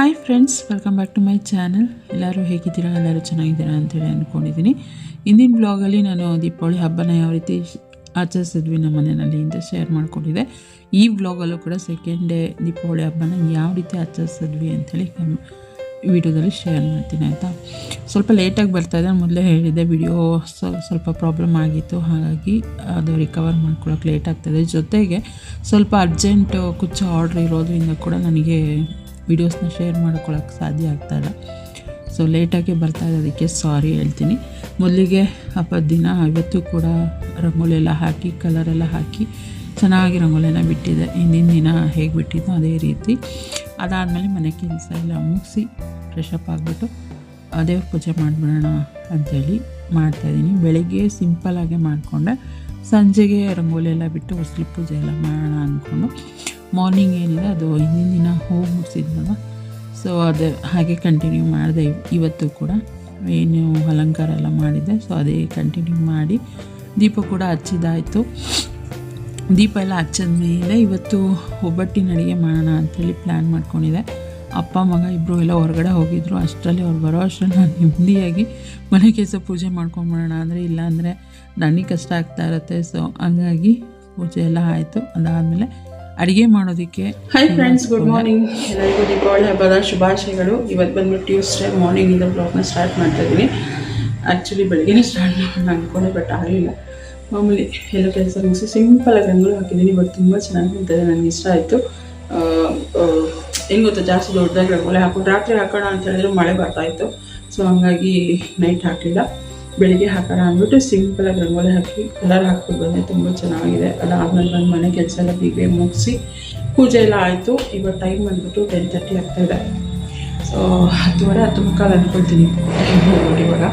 Hi friends welcome back to my channel ಎಲ್ಲರೂ ಹೇಗಿದ್ದೀರಾ? ಎಲ್ಲರೂ ಚೆನ್ನಾಗಿದ್ದೀರಾ ಅಂತೇಳಿ ಅಂದ್ಕೊಂಡಿದ್ದೀನಿ. ಇಂದಿನ ಬ್ಲಾಗಲ್ಲಿ ನಾನು ದೀಪಾವಳಿ ಹಬ್ಬನ ಯಾವ ರೀತಿ ಆಚರಿಸಿದ್ವಿ ನಮ್ಮ ಮನೆಯಲ್ಲಿ ಅಂತ ಶೇರ್ ಮಾಡಿಕೊಂಡಿದ್ದೆ. ಈ ಬ್ಲಾಗಲ್ಲೂ ಕೂಡ ಸೆಕೆಂಡ್ ಡೇ ದೀಪಾವಳಿ ಹಬ್ಬನ ಯಾವ ರೀತಿ ಆಚರಿಸಿದ್ವಿ ಅಂಥೇಳಿ ವಿಡಿಯೋದಲ್ಲಿ ಶೇರ್ ಮಾಡ್ತೀನಿ ಆಯಿತಾ? ಸ್ವಲ್ಪ ಲೇಟಾಗಿ ಬರ್ತಾ ಇದೆ. ಮೊದಲೇ ಹೇಳಿದ್ದೆ ವಿಡಿಯೋ ಸ್ವಲ್ಪ ಪ್ರಾಬ್ಲಮ್ ಆಗಿತ್ತು. ಹಾಗಾಗಿ ಅದು ರಿಕವರ್ ಮಾಡ್ಕೊಳಕ್ಕೆ ಲೇಟ್ ಆಗ್ತದೆ ಜೊತೆಗೆ ಸ್ವಲ್ಪ ಅರ್ಜೆಂಟ್ ಕುಚ್ಚ ಆರ್ಡ್ರ್ ಇರೋದ್ರಿಂದ ಕೂಡ ನನಗೆ ವೀಡಿಯೋಸ್ನ ಶೇರ್ ಮಾಡ್ಕೊಳ್ಳೋಕ್ಕೆ ಸಾಧ್ಯ ಆಗ್ತಾಯಿಲ್ಲ ಸೊ ಲೇಟಾಗಿ ಬರ್ತಾ ಇರೋದಕ್ಕೆ ಸಾರಿ ಹೇಳ್ತೀನಿ. ಮೊದಲಿಗೆ ಹಬ್ಬದ ದಿನ ಇವತ್ತು ಕೂಡ ರಂಗೋಲಿ ಎಲ್ಲ ಹಾಕಿ ಕಲರೆಲ್ಲ ಹಾಕಿ ಚೆನ್ನಾಗಿ ರಂಗೋಲಿನ ಬಿಟ್ಟಿದೆ. ಹಿಂದಿನ ದಿನ ಹೇಗೆ ಬಿಟ್ಟಿದ್ದೋ ಅದೇ ರೀತಿ. ಅದಾದಮೇಲೆ ಮನೆ ಕೆಲಸ ಎಲ್ಲ ಮುಗಿಸಿ ಫ್ರೆಶ್ ಅಪ್ ಆಗಿಬಿಟ್ಟು ದೇವ್ರ ಪೂಜೆ ಮಾಡಿಬಿಡೋಣ ಅಂಥೇಳಿ ಮಾಡ್ತಾಯಿದ್ದೀನಿ ಬೆಳಗ್ಗೆ ಸಿಂಪಲ್ಲಾಗೆ ಮಾಡಿಕೊಂಡೆ. ಸಂಜೆಗೆ ರಂಗೋಲಿ ಎಲ್ಲ ಬಿಟ್ಟು, ಹೊಸಲು ಪೂಜೆ ಎಲ್ಲ ಮಾಡೋಣ ಅಂದ್ಕೊಂಡು. ಮಾರ್ನಿಂಗ್ ಏನಿದೆ ಅದು ಹಿಂದಿನ ದಿನ ಹೋಗಿ ಮುಗಿಸಿದ್ನಲ್ಲ ಸೊ ಅದು ಹಾಗೆ ಕಂಟಿನ್ಯೂ ಮಾಡಿದೆ ಇವತ್ತು ಕೂಡ. ಏನು ಅಲಂಕಾರ ಎಲ್ಲ ಮಾಡಿದ್ದೆ ಸೊ ಅದೇ ಕಂಟಿನ್ಯೂ ಮಾಡಿ. ದೀಪ ಕೂಡ ಹಚ್ಚಿದ್ದಾಯಿತು ದೀಪ ಎಲ್ಲ ಹಚ್ಚಿದ ಮೇಲೆ ಇವತ್ತು ಒಬ್ಬಟ್ಟಿನ ಅಡುಗೆ ಮಾಡೋಣ ಅಂಥೇಳಿ ಪ್ಲ್ಯಾನ್ ಮಾಡ್ಕೊಂಡಿದ್ದೆ ಅಪ್ಪ, ಮಗ ಇಬ್ಬರು ಎಲ್ಲ ಹೊರಗಡೆ ಹೋಗಿದ್ರು. ಅಷ್ಟರಲ್ಲಿ ಅವ್ರು ಬರೋ ಅಷ್ಟರಲ್ಲಿ ನಾನು ನೆಮ್ಮದಿಯಾಗಿ ಮನೆ ಕೆಲಸ ಪೂಜೆ ಮಾಡ್ಕೊಂಬಿಡೋಣ ಅಂದರೆ ಇಲ್ಲಾಂದರೆ ನನಗೆ ಕಷ್ಟ ಆಗ್ತಾ ಇರುತ್ತೆ. ಸೊ ಹಂಗಾಗಿ ಪೂಜೆ ಎಲ್ಲ ಆಯಿತು. ಅದಾದಮೇಲೆ ಅಡುಗೆ ಮಾಡೋದಕ್ಕೆ. ಹೈ ಫ್ರೆಂಡ್ಸ್ ಗುಡ್ ಮಾರ್ನಿಂಗ್ ಎಲ್ಲರಿಗೂ ದೀಪಾವಳಿ ಹಬ್ಬದ ಶುಭಾಶಯಗಳು. ಇವತ್ತು ಬಂದ್ಬಿಟ್ಟು ಟ್ಯೂಸ್ಡೇ ಮಾರ್ನಿಂಗಿಂದ ಬ್ಲಾಗ್ನ ಸ್ಟಾರ್ಟ್ ಮಾಡ್ತಾ ಇದ್ದೀನಿ. ಆ್ಯಕ್ಚುಲಿ ಬೆಳಗ್ಗೆನೇ ಸ್ಟಾರ್ಟ್ ಮಾಡೋಣ ಅಂದ್ಕೊಂಡೆ ಬಟ್ ಆಗಲಿಲ್ಲ. ಮಾಮೂಲಿ ಎಲ್ಲ ಕೆಲಸ ಮುಗಿಸಿ ಸಿಂಪಲಾಗಿ ರಂಗೋಲಿ ಹಾಕಿದ್ದೀನಿ. ಬಟ್ ತುಂಬ ಚೆನ್ನಾಗಿ ನಿಂತಿದೆ ನನಗೆ ಇಷ್ಟ ಆಯಿತು. ಹೆಂಗೆ ಗೊತ್ತಾ ಜಾಸ್ತಿ ದೊಡ್ಡದಾಗಿ ರಂಗೋಲಿ ಹಾಕೊಂಡು ರಾತ್ರಿ ಹಾಕೋಣ ಅಂತ ಹೇಳಿದ್ರೆ ಮಳೆ ಬರ್ತಾಯಿತ್ತು ಸೊ ಹಂಗಾಗಿ ನೈಟ್ ಹಾಕಲಿಲ್ಲ. ಬೆಳಿಗ್ಗೆ ಹಾಕೋಣ ಅಂದ್ಬಿಟ್ಟು ಸಿಂಪಲಾಗಿ ರಂಗೋಲಿ ಹಾಕಿ ಕಲರ್ ಹಾಕ್ಬಿಟ್ಟು ಬಂದೆ. ತುಂಬ ಚೆನ್ನಾಗಿದೆ. ಅದಾದ್ಮೇಲೆ ಬಂದು ಮನೆ ಕೆಲಸ ಎಲ್ಲ ಬೀಗೆ ಮುಗಿಸಿ, ಪೂಜೆ ಎಲ್ಲ ಆಯಿತು. ಇವಾಗ ಟೈಮ್ ಬಂದ್ಬಿಟ್ಟು ಟೆನ್ ತರ್ಟಿ ಆಗ್ತಾಯಿದೆ ಸೊ ಹತ್ತುವರೆ, ಹತ್ತು ಮುಕ್ಕಾಲು ಅಂದ್ಕೊಳ್ತೀನಿ ಇವಾಗ.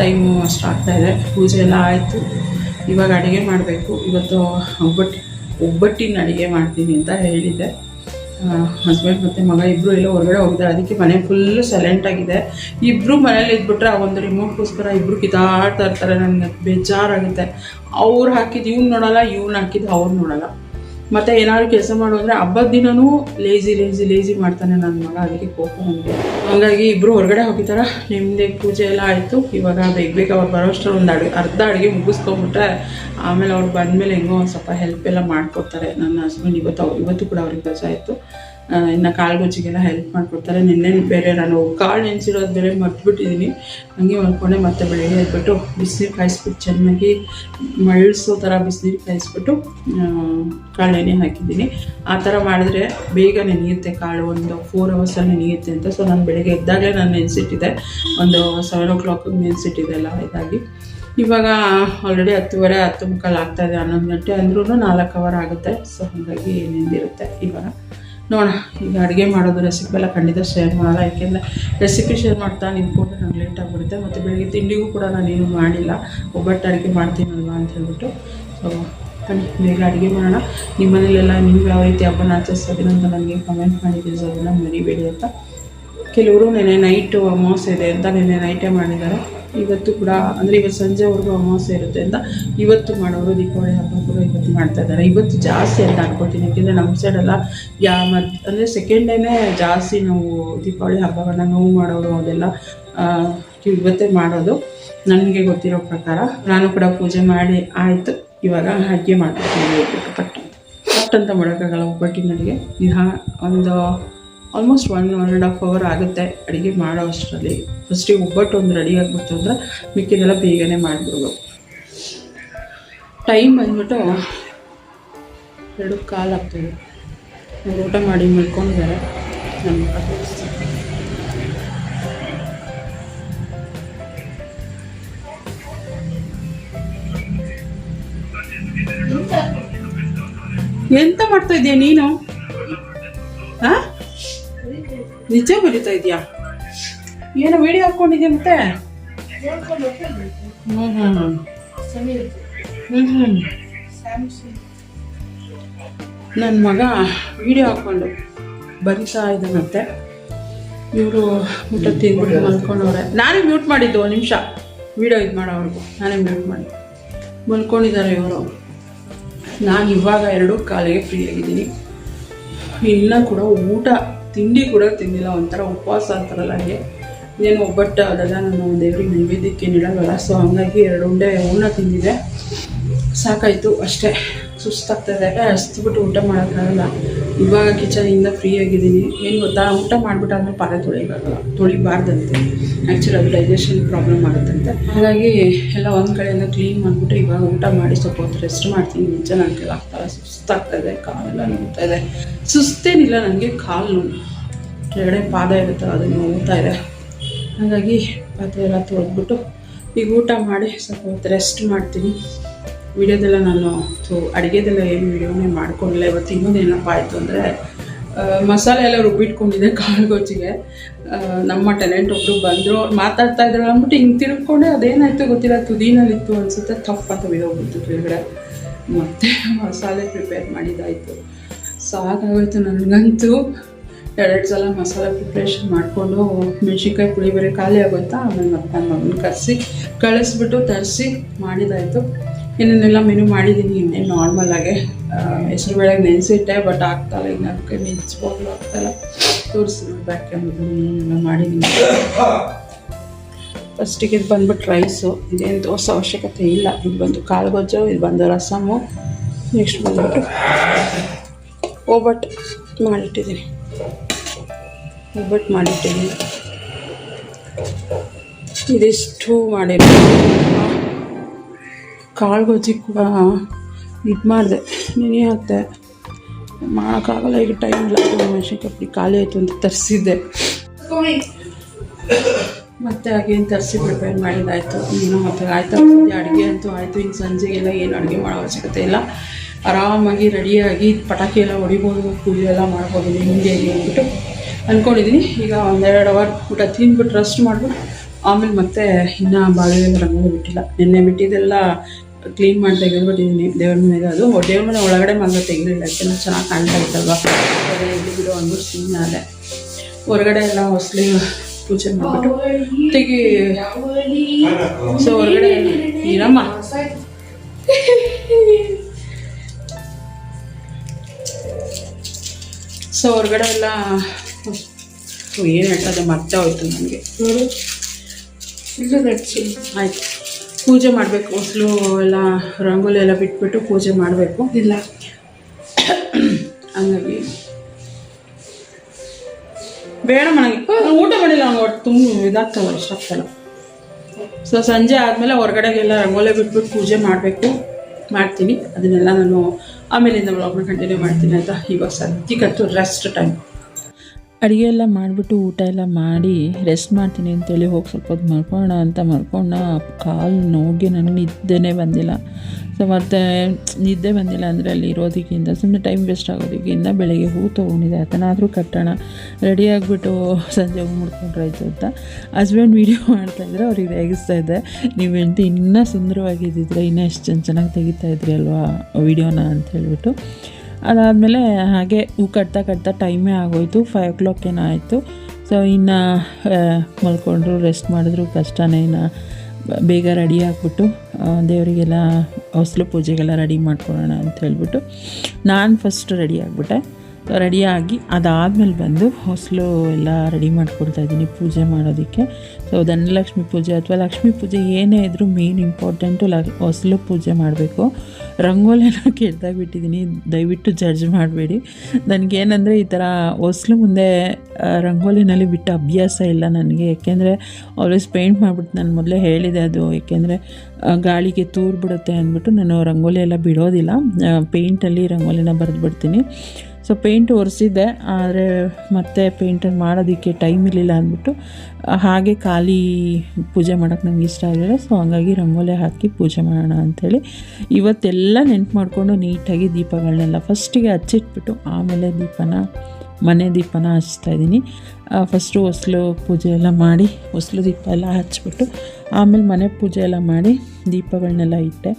ಟೈಮು ಅಷ್ಟು ಆಗ್ತಾಯಿದೆ ಪೂಜೆ ಎಲ್ಲ ಆಯಿತು. ಇವಾಗ ಅಡುಗೆ ಮಾಡಬೇಕು. ಇವತ್ತು ಒಬ್ಬಟ್ಟು ಒಬ್ಬಟ್ಟಿನ ಅಡುಗೆ ಮಾಡ್ತೀನಿ ಅಂತ ಹೇಳಿದ್ದೆ. ಹಸ್ಬೆಂಡ್ ಮತ್ತು ಮಗ ಇಬ್ಬರು ಎಲ್ಲೋ ಹೊರಗಡೆ ಹೋಗಿದ್ದಾರೆ. ಅದಕ್ಕೆ ಮನೆ ಫುಲ್ಲು ಸೈಲೆಂಟ್ ಆಗಿದೆ. ಇಬ್ಬರು ಮನೇಲಿ ಇದ್ಬಿಟ್ರೆ ಆ ಒಂದು ರಿಮೋಟ್ಗೋಸ್ಕರ ಇಬ್ಬರು ಕಿತಾಡ್ತಾ ಇರ್ತಾರೆ. ನನಗೆ ಬೇಜಾರಾಗುತ್ತೆ. ಅವ್ರು ಹಾಕಿದ್ದು ಇವ್ನು ನೋಡಲ್ಲ, ಇವ್ನು ಹಾಕಿದ್ದು ಅವ್ರು ನೋಡಲ್ಲ. ಮತ್ತು ಏನಾದ್ರು ಕೆಲಸ ಮಾಡು ಅಂದರೆ ಹಬ್ಬದ ದಿನವೂ ಲೇಜಿ ಲೇಜಿ ಲೇಜಿ ಮಾಡ್ತಾನೆ ನನ್ನ ಮಗ, ಅದಕ್ಕೆ ಕೋಪ ನನಗೆ. ಹಂಗಾಗಿ ಇಬ್ರು ಹೊರಗಡೆ ಹೋಗಿದ್ದಾರೆ ನಿಮ್ಮದೇ ಪೂಜೆ ಎಲ್ಲ ಆಯಿತು. ಇವಾಗ ಬೇಗ ಬೇಗ ಅವ್ರು ಬರೋಷ್ಟರಲ್ಲಿ ಒಂದು ಅಡುಗೆ ಅರ್ಧ ಅಡುಗೆ ಮುಗಿಸ್ಕೊಂಬಿಟ್ರೆ ಆಮೇಲೆ ಅವ್ರು ಬಂದ್ಮೇಲೆ ಹೆಂಗೋ ಒಂದು ಸ್ವಲ್ಪ ಹೆಲ್ಪ್ ಎಲ್ಲ ಮಾಡ್ಕೊತಾರೆ ನನ್ನ ಹಸ್ಬೆಂಡ್ ಇವತ್ತು ಇವತ್ತು ಕೂಡ ಅವ್ರಿಗೆ ಕೆಲಸ ಆಯಿತು ಇನ್ನು ಕಾಳು ಗೊಜ್ಜಿಗೆಲ್ಲ ಹೆಲ್ಪ್ ಮಾಡಿಕೊಡ್ತಾರೆ. ನಿನ್ನೆ ಬೇರೆ ನಾನು ಕಾಳು ನೆನೆಸಿರೋದು ಬೇರೆ ಮರ್ತ್ಬಿಟ್ಟಿದ್ದೀನಿ ಹಂಗೆ ಮಾಡ್ಕೊಂಡೆ ಮತ್ತೆ ಬೆಳಗ್ಗೆ ಎದ್ಬಿಟ್ಟು ಬಿಸಿನೀರು ಕಾಯಿಸ್ಬಿಟ್ಟು ಚೆನ್ನಾಗಿ ಮಳ್ಸೋ ಥರ ಬಿಸಿನೀರು ಕಾಯಿಸ್ಬಿಟ್ಟು ಕಾಳು ನೆನೆ ಹಾಕಿದ್ದೀನಿ. ಆ ಥರ ಮಾಡಿದ್ರೆ ಬೇಗ ನೆನೆಯುತ್ತೆ ಕಾಳು. ಒಂದು ಫೋರ್ ಅವರ್ಸಲ್ಲಿ ನೆನೆಯುತ್ತೆ ಅಂತ. ಸೊ ನಾನು ಬೆಳಗ್ಗೆ ಎದ್ದಾಗಲೇ ನಾನು ನೆನೆಸಿಟ್ಟಿದ್ದೆ. ಒಂದು ಸೆವೆನ್ ಓ ಕ್ಲಾಕಿಗೆ ನೆನೆಸಿಟ್ಟಿದ್ದೆ ಅಲ್ಲ ಇದಾಗಿ. ಇವಾಗ ಆಲ್ರೆಡಿ ಹತ್ತುವರೆ, ಹತ್ತು ಮುಕ್ಕಾಲು ಆಗ್ತಾಯಿದೆ ಹನ್ನೊಂದು ಗಂಟೆ ಅಂದ್ರೂ ನಾಲ್ಕು ಅವರ್ ಆಗುತ್ತೆ. ಸೊ ಹಾಗಾಗಿ ನೆಂದಿರುತ್ತೆ ಇವಾಗ. ನೋಡೋಣ. ಈಗ ಅಡುಗೆ ಮಾಡೋದು ರೆಸಿಪಿ ಎಲ್ಲ ಖಂಡಿತ ಶೇರ್ ಮಾಡೋಲ್ಲ. ಯಾಕೆಂದರೆ ರೆಸಿಪಿ ಶೇರ್ ಮಾಡ್ತಾ ನಿಂತ್ಕೊಂಡು ನಂಗೆ ಲೇಟ್ ಆಗಿಬಿಡುತ್ತೆ. ಮತ್ತು ಬೆಳಿಗ್ಗೆ ತಿಂಡಿಗೂ ಕೂಡ ನಾನೇನು ಮಾಡಿಲ್ಲ. ಒಬ್ಬಟ್ಟು ಅಡುಗೆ ಮಾಡ್ತೀನಲ್ವಾ ಅಂತ ಹೇಳ್ಬಿಟ್ಟು. ಸೊ ಬನ್ನಿ, ಬೇಗ ಅಡುಗೆ ಮಾಡೋಣ. ನಿಮ್ಮ ಮನೇಲೆಲ್ಲ ನೀವು ಯಾವ ರೀತಿ ಹಬ್ಬನ ಆಚರಿಸೋದಿಲ್ಲ ಅಂತ ನನಗೆ ಕಮೆಂಟ್ ಮಾಡಿದ್ದೀರಿ ಅದನ್ನು ಮರಿಬೇಡಿ ಅಂತ. ಕೆಲವರು ನೆನೆ ನೈಟು ಮೋಸ್ ಇದೆ ಅಂತ ನೆನೆ ನೈಟೇ ಮಾಡಿದ್ದಾರೆ. ಇವತ್ತು ಕೂಡ, ಅಂದರೆ ಇವತ್ತು ಸಂಜೆವರೆಗೂ ಅಮಾವಾಸ್ಯೆ ಇರುತ್ತೆ ಅಂತ ಇವತ್ತು ಮಾಡೋರು, ದೀಪಾವಳಿ ಹಬ್ಬ ಕೂಡ ಇವತ್ತು ಮಾಡ್ತಾ ಇದ್ದಾರೆ. ಇವತ್ತು ಜಾಸ್ತಿ ಅಂತ ಅನ್ಕೋತೀನಿ. ಯಾಕೆಂದರೆ ನಮ್ಮ ಸೈಡೆಲ್ಲ ಯಾ ಮತ್, ಅಂದರೆ ಸೆಕೆಂಡ್ ಡೇನೇ ಜಾಸ್ತಿ ನಾವು ದೀಪಾವಳಿ ಹಬ್ಬಗಳನ್ನ ನೋವು ಮಾಡೋರು ಅದೆಲ್ಲ ಇವತ್ತೇ ಮಾಡೋದು. ನನಗೆ ಗೊತ್ತಿರೋ ಪ್ರಕಾರ ನಾನು ಕೂಡ ಪೂಜೆ ಮಾಡಿ ಆಯಿತು. ಇವಾಗ ಅಡುಗೆ ಮಾಡ್ತೀನಿ ಪಟ್ಟು ಪಟ್ ಅಂತ. ಪಟ್ ಅಂತ ಮಾಡೋಕ್ಕಾಗಲ್ಲ ಒಬ್ಬಟ್ಟಿನ ಅಡುಗೆ ನಿಹ ಒಂದು almost one one and half hour ಆಗುತ್ತೆ ಅಡುಗೆ ಮಾಡೋ ಅಷ್ಟರಲ್ಲಿ. ಫಸ್ಟಿಗೆ ಒಬ್ಬಟ್ಟು ಒಂದು ರೆಡಿ ಆಗಿಬಿಡ್ತು ಅಂದರೆ ಮಿಕ್ಕಿದೆಲ್ಲ ಬೇಗನೆ ಮಾಡಿಬಿಡ್ಬೇಕು. ಟೈಮ್ ಬಂದ್ಬಿಟ್ಟು ಎರಡು ಕಾಲು ಆಗ್ತದೆ ಒಂದು ಊಟ ಮಾಡಿ ಮಲ್ಕೊಂಡಿದ್ದಾರೆ. ನಮ್ಮ. ಎಂತ? ಮಾಡ್ತಾ ಇದೀಯ ನೀನು? ಹಾ ನಿಜ ಬರೀತಾ ಇದೆಯಾ? ಏನೋ ವಿಡಿಯೋ ಹಾಕೊಂಡಿದ್ಯಾ ಮತ್ತೆ? ಹ್ಞೂ ಹ್ಞೂ ಹ್ಞೂ ನನ್ನ ಮಗ ವಿಡಿಯೋ ಹಾಕ್ಕೊಂಡು ಬರಿತಾ ಇದ್ದಾನಂತೆ ಇವರು ಊಟ ತಿಂದ್ಬಿಟ್ಟು ಮಲ್ಕೊಂಡವ್ರೆ. ನಾನೇ ಮ್ಯೂಟ್ ಮಾಡಿದ್ದು ಒಂದು ನಿಮಿಷ. ವಿಡಿಯೋ ಇದು ಮಾಡೋ ಅವ್ರಿಗೂ. ನಾನೇ ಮ್ಯೂಟ್ ಮಾಡಿ ಮಲ್ಕೊಂಡಿದ್ದಾರೆ ಇವರು. ನಾನು ಇವಾಗ ಎರಡು ಕಾಲಿಗೆ ಫ್ರೀ ಆಗಿದ್ದೀನಿ. ಇನ್ನೂ ಕೂಡ ಊಟ ತಿಂಡಿ ಕೂಡ ತಿಂದಿಲ್ಲ, ಒಂಥರ ಉಪವಾಸ ಅಂತಾರಲ್ಲ ಹಾಗೆ. ಇನ್ನೇನು ಒಬ್ಬಟ್ಟು ಅದೆಲ್ಲ ನಾನು ದೇವ್ರಿಗೆ ನೈವೇದ್ಯಕ್ಕೆ ನೀಡೋಲ್ಲ ಸೊ ಹಂಗಾಗಿ ಎರಡು ಉಂಡೆ ಹೂರ್ಣ ತಿಂದಿದೆ ಸಾಕಾಯಿತು ಅಷ್ಟೇ. ಸುಸ್ತಾಗ್ತದೆ. ಹಸ್ಬಿಟ್ಟು ಊಟ ಮಾಡೋಕ್ಕಾಗಲ್ಲ. ಇವಾಗ ಕಿಚನಿಂದ ಫ್ರೀ ಆಗಿದ್ದೀನಿ. ಏನು ಗೊತ್ತಾ? ಊಟ ಮಾಡಿಬಿಟ್ಟಾದ್ಮೇಲೆ ಪಾತ್ರೆ ತೊಳಿಬೇಕಾಗಲ್ಲ ತೊಳಿಬಾರ್ದಂತೆ. ಆ್ಯಕ್ಚುಲಿ ಅದು ಡೈಜೆಷನ್ ಪ್ರಾಬ್ಲಮ್ ಆಗುತ್ತಂತೆ ಹಾಗಾಗಿ ಎಲ್ಲ ಒಂದು ಕಡೆಯಿಂದ ಕ್ಲೀನ್ ಮಾಡಿಬಿಟ್ಟು ಇವಾಗ ಊಟ ಮಾಡಿ ಸ್ವಲ್ಪ ಹೊತ್ತು ರೆಸ್ಟ್ ಮಾಡ್ತೀನಿ. ನಿಜ ನನ್ನ ಕೈಲಿ ಆಗ್ತಾಯಿಲ್ಲ ಸುಸ್ತಾಗ್ತಾಯಿದೆ ಕಾಲೆಲ್ಲ ನೋಡ್ತಾ ಇದೆ. ಸುಸ್ತೇನಿಲ್ಲ ನನಗೆ ಕಾಲು ನೋವು. ಕೆಳಗಡೆ ಪಾದ ಇರುತ್ತೆ, ಅದು ನೋವ್ತಾ ಇದೆ. ಹಾಗಾಗಿ ಪಾತ್ರೆ ಎಲ್ಲ ತೊಳೆದ್ಬಿಟ್ಟು ಈಗ ಊಟ ಮಾಡಿ ಸ್ವಲ್ಪ ಹೊತ್ತು ರೆಸ್ಟ್ ಮಾಡ್ತೀನಿ. ವಿಡಿಯೋದೆಲ್ಲ ನಾನು ಅಡುಗೆದೆಲ್ಲ ಏನು ವಿಡಿಯೋನೇ ಮಾಡ್ಕೊಂಡಿಲ್ಲ. ಇವತ್ತು ಇನ್ನೊಂದು ಏನಪ್ಪ ಆಯಿತು ಅಂದರೆ ಮಸಾಲೆ ಎಲ್ಲ ರುಬ್ಬಿಟ್ಕೊಂಡಿದ್ದೆ ಕಾಳು ಗೊಜ್ಜಿಗೆ ನಮ್ಮ ಟ್ಯಾಲೆಂಟ್ ಒಬ್ಬರು ಬಂದರು ಅವ್ರು ಮಾತಾಡ್ತಾ ಇದ್ರು. ಅಂದ್ಬಿಟ್ಟು ಹಿಂಗೆ ತಿಳ್ಕೊಂಡೆ, ಅದೇನಾಯಿತು ಗೊತ್ತಿಲ್ಲ. ತುದಿನಲ್ಲಿತ್ತು ಅನಿಸುತ್ತೆ ತಪ್ಪು ಅಂತ ಬಿದ್ದೋಗ್ಬಿಡ್ತು ಕೆಳಗಡೆ. ಮತ್ತೆ ಮಸಾಲೆ ಪ್ರಿಪೇರ್ ಮಾಡಿದ್ದಾಯಿತು. ಸಾಕಾಗೋಯ್ತು ನನಗಂತೂ. ಎರಡು ಸಲ ಮಸಾಲೆ ಪ್ರಿಪ್ರೇಷನ್ ಮಾಡಿಕೊಂಡು, ಮೆಣಸಿನ್ಕಾಯಿ ಪುಳಿ ಖಾಲಿ ಆಗೋಯ್ತಾ ಆಮೇಲೆ ಮತ್ತೆ ನನ್ನ ಮಗನ ಕರೆಸಿ, ಕಳಿಸ್ಬಿಟ್ಟು ತರಿಸಿ ಮಾಡಿದಾಯಿತು ಇನ್ನನ್ನೆಲ್ಲ ಮೆನು ಮಾಡಿದ್ದೀನಿ ಇನ್ನೇನು ನಾರ್ಮಲಾಗೆ ಹೆಸರು ಬೇಳೆಗೆ ನೆನೆಸಿಟ್ಟೆ ಬಟ್ ಆಗ್ತಾಯಿಲ್ಲ ಈಗ ನನ್ನ ಮಿಂಚ್ಬೋದು ಆಗ್ತಾಯಿಲ್ಲ ತೋರಿಸಿ ಬ್ಯಾಕ್ ಕ್ಯಾಮ್ರದಲ್ಲಿ ಮಾಡಿದ್ದೀನಿ ಫಸ್ಟಿಗೆ ಇದು ಬಂದ್ಬಿಟ್ಟು ರೈಸು ಇದೇನು ದೋಸೆ ಅವಶ್ಯಕತೆ ಇಲ್ಲ. ಇದು ಬಂದು ಕಾಳು ಗೊಜ್ಜು ಇದು ಬಂದು ರಸಮು ನೆಕ್ಸ್ಟ್ ಬಂದ್ಬಿಟ್ಟು ಒಬ್ಬಟ್ಟು ಮಾಡಿಟ್ಟಿದ್ದೀನಿ ಒಬ್ಬಟ್ಟು ಮಾಡಿಟ್ಟಿದ್ದೀನಿ ಇದಿಷ್ಟು ಮಾಡಿರೋ ಕಾಳು ಗೊಜ್ಜಿ ಕೂಡ ಇದು ಮಾಡಿದೆ. ನೆನೆ ಹಾಕ್ದೆ ಮಾಡೋಕ್ಕಾಗಲ್ಲ, ಈಗ ಟೈಮ್ ಇಲ್ಲ. ಮೆಣಸಿನ್ಕಾಯಿ ಖಾಲಿ ಆಯಿತು ಅಂತ ತರಿಸಿದ್ದೆ. ಮತ್ತೆ ಹಾಗೇನು ತರಿಸಿ ಪ್ರಿಪೇರ್ ಮಾಡಿದ್ದಾಯಿತು. ಇನ್ನೂ ಮತ್ತೆ ಆಯ್ತು? ಅಡುಗೆ ಅಂತೂ ಆಯಿತು. ಇನ್ನು ಸಂಜೆಗೆಲ್ಲ ಏನು ಅಡುಗೆ ಮಾಡೋ ಅವಶ್ಯಕತೆ ಇಲ್ಲ. ಆರಾಮಾಗಿ ರೆಡಿಯಾಗಿ ಪಟಾಕಿ ಎಲ್ಲ ಹೊಡಿಬೋದು ಪೂಜೆ ಎಲ್ಲ ಮಾಡ್ಬೋದು. ಹಿಂದೆ ಅಂದ್ಬಿಟ್ಟು ಅಂದ್ಕೊಂಡಿದ್ದೀನಿ ಈಗ ಒಂದೆರಡು ಅವರ್ ಊಟ ತಿಂದ್ಬಿಟ್ಟು ರೆಸ್ಟ್ ಮಾಡ್ಬಿಟ್ಟು, ಆಮೇಲೆ ಮತ್ತೆ ಇನ್ನೂ ಬಾಳೆ ರಂಗೋಲಿ ಬಿಟ್ಟಿಲ್ಲ. ನಿನ್ನೆ ಬಿಟ್ಟಿದ್ದೆಲ್ಲ ಕ್ಲೀನ್ ಮಾಡಿ ತೆಗೆದ್ಬಿಟ್ಟಿದ್ದೀನಿ ದೇವ್ರ ಮನೆಗೆ ಅದು ದೇವ್ರ ಮನೆ ಒಳಗಡೆ ಮಾತ್ರ ತೆಗಿಲಿಲ್ಲ ಯಾಕೆಂದ್ರೆ ಚೆನ್ನಾಗಿ ಕಾಣ್ತಾ ಇತ್ತಲ್ವ? ಇಲ್ಲಿ ಬಿಡು ಅಂದ್ಬಿಟ್ಟು ಸುಮ್ಮನೆ ಅದೇ ಹೊರಗಡೆ ಎಲ್ಲ ಹೊಸಲಿ ಪೂಜೆ ಮಾಡಿಬಿಟ್ಟು ತೆಗಿ ಸೊ ಹೊರಗಡೆ ಇರಮ್ಮ ಸೊ ಹೊರಗಡೆ ಎಲ್ಲ ಏನು ಹೇಳ್ತದೆ ಮತ್ತೆ ಹೋಯ್ತು ನನಗೆ. ಆಯ್ತು. ಪೂಜೆ ಮಾಡಬೇಕು. ಹೊಸಲು ಎಲ್ಲ, ರಂಗೋಲಿ ಎಲ್ಲ ಬಿಟ್ಬಿಟ್ಟು ಪೂಜೆ ಮಾಡಬೇಕು. ಇಲ್ಲ. ಹಂಗಾಗಿ. ಬೇಡ ಮನೆಗೆ. ಊಟ ಮಾಡಿಲ್ಲ ಅವ್ನು ಒಟ್ಟು ತುಂಬ ಇದಾಗ್ತಲ್ಲ ಇಷ್ಟಾಗ್ತಲ್ಲ ಸೊ ಸಂಜೆ ಆದಮೇಲೆ ಹೊರಗಡೆಗೆಲ್ಲ ರಂಗೋಲೆ ಬಿಟ್ಬಿಟ್ಟು ಪೂಜೆ ಮಾಡಬೇಕು. ಮಾಡ್ತೀನಿ. ಅದನ್ನೆಲ್ಲ ನಾನು ಆಮೇಲಿಂದ ಬ್ಲಾಗ್ನ ಕಂಟಿನ್ಯೂ ಮಾಡ್ತೀನಿ ಅಂತ ಇವಾಗ ಸದ್ಯಕ್ಕಂತೂ ರೆಸ್ಟ್ ಟೈಮ್ ಅಡುಗೆ ಎಲ್ಲ ಮಾಡಿಬಿಟ್ಟು ಊಟ ಎಲ್ಲ ಮಾಡಿ ರೆಸ್ಟ್ ಮಾಡ್ತೀನಿ ಅಂತೇಳಿ ಹೋಗಿ ಸ್ವಲ್ಪ ಹೊತ್ತು ಮಲ್ಕೊಳ್ಳೋಣ ಅಂತ ಮಲ್ಕೊಂಡ ಕಾಲು ನೋವಿಗೆ ನನಗೆ ನಿದ್ದೆನೇ ಬಂದಿಲ್ಲ. ಸೊ ಮತ್ತು ನಿದ್ದೆ ಬಂದಿಲ್ಲ ಅಂದರೆ ಅಲ್ಲಿ ಇರೋದಕ್ಕಿಂತ ಸುಮ್ಮನೆ ಟೈಮ್ ವೇಸ್ಟ್ ಆಗೋದಕ್ಕಿಂತ ಬೆಳಗ್ಗೆ ಹೂ ತೊಗೊಂಡಿದ್ದೆ. ಅದನ್ನಾದರೂ ಕಟ್ಟೋಣ. ರೆಡಿ ಆಗಿಬಿಟ್ಟು ಸಂಜೆ ಹೂ ಮುಡ್ಕೊಂಡ್ರಾಯ್ತು ಅಂತ ಹಸ್ಬೆಂಡ್ ವೀಡಿಯೋ ಮಾಡ್ತಾಯಿದ್ರೆ ಅವ್ರಿಗೆ ರೇಗಿಸ್ತಾ ಇದ್ದೆ. ನೀವು ಹೆಂಡತಿ ಇನ್ನೂ ಸುಂದರವಾಗಿದ್ದಿದ್ರೆ ಇನ್ನೂ ಎಷ್ಟು ಚೆನ್ನ ಚೆನ್ನಾಗಿ ತೆಗಿತಾ ಇದ್ರಿ ಅಲ್ವಾ ವೀಡಿಯೋನ ಅಂತ ಹೇಳ್ಬಿಟ್ಟು ಅದಾದಮೇಲೆ ಹಾಗೆ ಹೂ ಕಟ್ತಾ ಕಟ್ತಾ ಟೈಮೇ ಆಗೋಯ್ತು ಫೈವ್ ಓ ಕ್ಲಾಕ್ ಏನೋ ಆಯಿತು. ಸೊ ಇನ್ನು ಮಲ್ಕೊಂಡ್ರು ರೆಸ್ಟ್ ಮಾಡಿದ್ರು, ಕಷ್ಟನೇ ಇನ್ನು ಬೇಗ ರೆಡಿ ಆಗಿಬಿಟ್ಟು ದೇವರಿಗೆಲ್ಲ, ಹೊಸಲು ಪೂಜೆಗೆಲ್ಲ ರೆಡಿ ಮಾಡ್ಕೊಳ್ಳೋಣ ಅಂತ ಹೇಳ್ಬಿಟ್ಟು ನಾನು ಫಸ್ಟ್ ರೆಡಿ ಆಗಿಬಿಟ್ಟೆ. ರೆಡಿಯಾಗಿ ಅದಾದಮೇಲೆ ಬಂದು ಹೊಸಲು ಎಲ್ಲ ರೆಡಿ ಮಾಡಿಕೊಡ್ತಾ ಇದ್ದೀನಿ ಪೂಜೆ ಮಾಡೋದಕ್ಕೆ. ಸೊ ಧನಲಕ್ಷ್ಮಿ ಪೂಜೆ ಅಥವಾ ಲಕ್ಷ್ಮೀ ಪೂಜೆ ಏನೇ ಇದ್ದರೂ ಮೇನ್ ಇಂಪಾರ್ಟೆಂಟು ಲ ಹೊಸಲು ಪೂಜೆ ಮಾಡಬೇಕು. ರಂಗೋಲಿನ ಕೆಡ್ದಾಗಿಬಿಟ್ಟಿದ್ದೀನಿ ದಯವಿಟ್ಟು ಜಡ್ಜ್ ಮಾಡಬೇಡಿ. ನನಗೇನಂದರೆ ಈ ಥರ ಹೊಸಲು ಮುಂದೆ ರಂಗೋಲಿನಲ್ಲಿ ಬಿಟ್ಟು ಅಭ್ಯಾಸ ಇಲ್ಲ ನನಗೆ. ಏಕೆಂದರೆ ಆಲ್ವೇಸ್ ಪೇಂಟ್ ಮಾಡಿಬಿಟ್ಟು ನಾನು ಮೊದಲೇ ಹೇಳಿದೆ ಅದು. ಏಕೆಂದರೆ ಗಾಳಿಗೆ ತೂರ್ಬಿಡುತ್ತೆ ಅಂದ್ಬಿಟ್ಟು ನಾನು ರಂಗೋಲಿ ಎಲ್ಲ ಬಿಡೋದಿಲ್ಲ. ಪೇಂಟಲ್ಲಿ ರಂಗೋಲಿನ ಬರೆದ್ಬಿಡ್ತೀನಿ. ಸೊ ಪೇಂಟ್ ಒರೆಸಿದ್ದೆ, ಆದರೆ ಮತ್ತೆ ಪೇಂಟನ್ನು ಮಾಡೋದಕ್ಕೆ ಟೈಮ್ ಇರಲಿಲ್ಲ ಅಂದ್ಬಿಟ್ಟು, ಹಾಗೆ ಖಾಲಿ ಪೂಜೆ ಮಾಡೋಕ್ಕೆ ನಂಗೆ ಇಷ್ಟ ಆಗಿಲ್ಲ ಸೊ ಹಂಗಾಗಿ ರಂಗೋಲಿ ಹಾಕಿ ಪೂಜೆ ಮಾಡೋಣ ಅಂಥೇಳಿ ಇವತ್ತೆಲ್ಲ ನೆನ್ಪು ಮಾಡಿಕೊಂಡು ನೀಟಾಗಿ ದೀಪಗಳನ್ನೆಲ್ಲ ಫಸ್ಟಿಗೆ ಹಚ್ಚಿಟ್ಬಿಟ್ಟು, ಆಮೇಲೆ ದೀಪನ, ಮನೆ ದೀಪನ ಹಚ್ತಾ ಇದ್ದೀನಿ. ಫಸ್ಟು ಹೊಸಲು ಪೂಜೆ ಎಲ್ಲ ಮಾಡಿ, ಹೊಸಲು ದೀಪ ಎಲ್ಲ ಹಚ್ಬಿಟ್ಟು, ಆಮೇಲೆ ಮನೆ ಪೂಜೆ ಎಲ್ಲ ಮಾಡಿ ದೀಪಗಳನ್ನೆಲ್ಲ ಇಟ್ಟೆ.